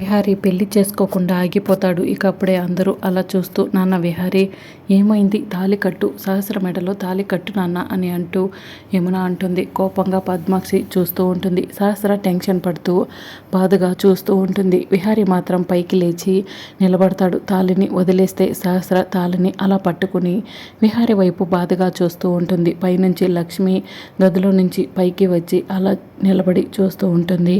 విహారీ పెళ్ళి చేసుకోకుండా ఆగిపోతాడు. ఇక అప్పుడే అందరూ అలా చూస్తూ నాన్న విహారీ ఏమైంది? తాలి కట్టు సహస్ర మెడలో తాలి కట్టు నాన్న అని అంటూ యమున అంటుంది. కోపంగా పద్మాక్షి చూస్తూ ఉంటుంది. సహస్ర టెన్షన్ పడుతూ బాధగా చూస్తూ ఉంటుంది. విహారీ మాత్రం పైకి లేచి నిలబడతాడు. తాలిని వదిలేస్తే సహస్ర తాలిని అలా పట్టుకుని విహారీ వైపు బాధగా చూస్తూ ఉంటుంది. పైనుంచి లక్ష్మి గదిలో నుంచి పైకి వచ్చి అలా నిలబడి చూస్తూ ఉంటుంది.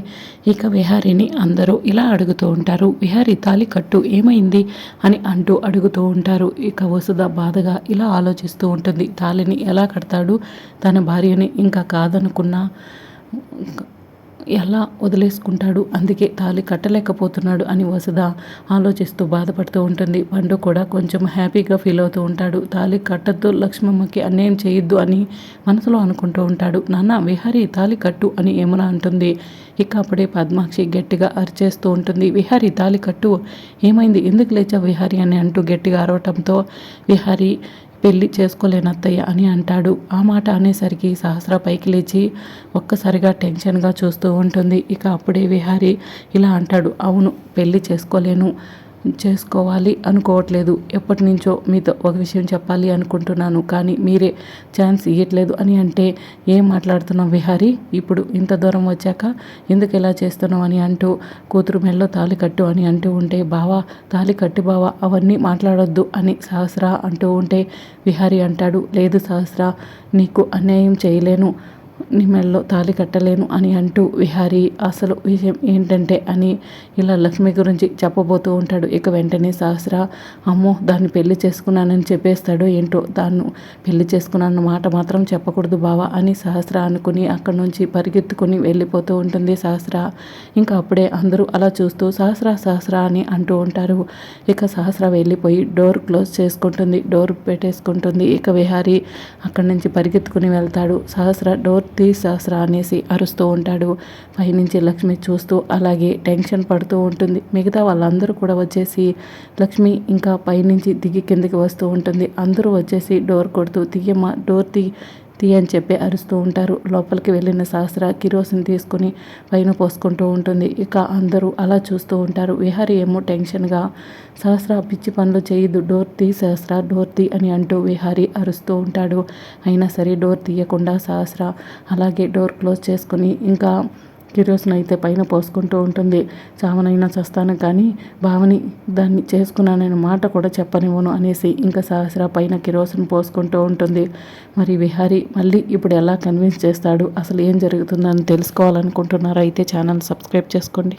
ఇక విహారీని అందరూ ఇలా అడుగుతూ ఉంటారు. విహారీ తాలి కట్టు ఏమైంది? అని అంటూ అడుగుతూ ఉంటారు. ఇక వసుధ బాధగా ఇలా ఆలోచిస్తూ ఉంటుంది. తాలిని ఎలా కడతాడు? తన భార్యని ఇంకా కాదనుకున్నా ఎలా వదిలేసుకుంటాడు? అందుకే తాలి కట్టలేకపోతున్నాడు అని వసుధ ఆలోచిస్తూ బాధపడుతూ ఉంటుంది. పండు కూడా కొంచెం హ్యాపీగా ఫీల్ అవుతూ ఉంటాడు. తాలి కట్టద్దు లక్ష్మమ్మకి అన్యాయం చేయొద్దు అని మనసులో అనుకుంటూ ఉంటాడు. నాన్న విహారీ తాలి కట్టు అని ఏమన్నా అంటుంది. ఇక అప్పుడే పద్మాక్షి గట్టిగా అరిచేస్తూ ఉంటుంది. విహారీ తాలి కట్టు ఏమైంది? ఎందుకు లేచా విహారీ అని అంటూ గట్టిగా అరవటంతో విహారీ పెళ్ళి చేసుకోలేనత్తయ్య అని అంటాడు. ఆ మాట అనేసరికి సహస్ర పైకి లేచి ఒక్కసారిగా టెన్షన్గా చూస్తూ ఉంటుంది. ఇక అప్పుడే విహారీ ఇలా అంటాడు అవును పెళ్ళి చేసుకోలేను. చేసుకోవాలి అనుకోవట్లేదు. ఎప్పటి నుంచో మీతో ఒక విషయం చెప్పాలి అనుకుంటున్నాను. కానీ మీరే ఛాన్స్ ఇవ్వట్లేదు అని అంటే ఏం మాట్లాడుతున్నావు విహారీ? ఇప్పుడు ఇంత దూరం వచ్చాక ఎందుకు ఇలా చేస్తున్నావు అని అంటూ కూతురు మెల్లో తాలి కట్టు అని అంటూ ఉంటే బావా తాలి కట్టు బావా అవన్నీ మాట్లాడొద్దు అని సహస్ర అంటూ ఉంటే విహారీ అంటాడు. లేదు సహస్ర నీకు అన్యాయం చేయలేను. నీ మెడలో తాళి కట్టలేను అని అంటూ విహారి అసలు విషయం ఏంటంటే అని ఇలా లక్ష్మి గురించి చెప్పబోతూ ఉంటాడు. ఇక వెంటనే సహస్ర అమ్మో దాన్ని పెళ్ళి చేసుకున్నానని చెప్పేస్తాడు ఏంటో దాన్ని పెళ్ళి చేసుకున్నాను మాట మాత్రం చెప్పకూడదు బావా అని సహస్ర అనుకుని అక్కడి నుంచి పరిగెత్తుకుని వెళ్ళిపోతూ ఉంటుంది సహస్ర. ఇంకా అప్పుడే అందరూ అలా చూస్తూ సహస్ర సహస్ర అని అంటూ ఉంటారు. ఇక సహస్ర వెళ్ళిపోయి డోర్ క్లోజ్ చేసుకుంటుంది డోర్ పెట్టేసుకుంటుంది. ఇక విహారీ అక్కడి నుంచి పరిగెత్తుకుని వెళ్తాడు. సహస్ర డోర్ తీ సహస్ర అనేసి అరుస్తూ ఉంటాడు. పైనుంచి లక్ష్మి చూస్తూ అలాగే టెన్షన్ పడుతూ ఉంటుంది. మిగతా వాళ్ళందరూ కూడా వచ్చేసి లక్ష్మి ఇంకా పైనుంచి దిగి కిందకి వస్తూ ఉంటుంది. అందరూ వచ్చేసి డోర్ కొడుతూ దిగమ్మ డోర్ తీ తీ అని చెప్పి అరుస్తూ ఉంటారు. లోపలికి వెళ్ళిన సహస్ర కిరోసిన్ తీసుకుని పైన పోసుకుంటూ ఉంటుంది. ఇక అందరూ అలా చూస్తూ ఉంటారు. విహారి ఏమో టెన్షన్గా సహస్ర పిచ్చి పనులు చేయదు డోర్ తీ సహస్ర డోర్ తీ అని అంటూ విహారి అరుస్తూ ఉంటాడు. అయినా సరే డోర్ తీయకుండా సహస్ర అలాగే డోర్ క్లోజ్ చేసుకుని ఇంకా కిరోసిన్ అయితే పైన పోసుకుంటూ ఉంటుంది. చావనైనా చస్తాను కానీ భావని దాన్ని చేసుకున్నానని మాట కూడా చెప్పనివ్వను అనేసి ఇంకా సహస్ర పైన కిరోసిన్ పోసుకుంటూ ఉంటుంది. మరి విహారీ మళ్ళీ ఇప్పుడు ఎలా కన్విన్స్ చేస్తాడు? అసలు ఏం జరుగుతుందని తెలుసుకోవాలనుకుంటున్నారో? అయితే ఛానల్ సబ్స్క్రైబ్ చేసుకోండి.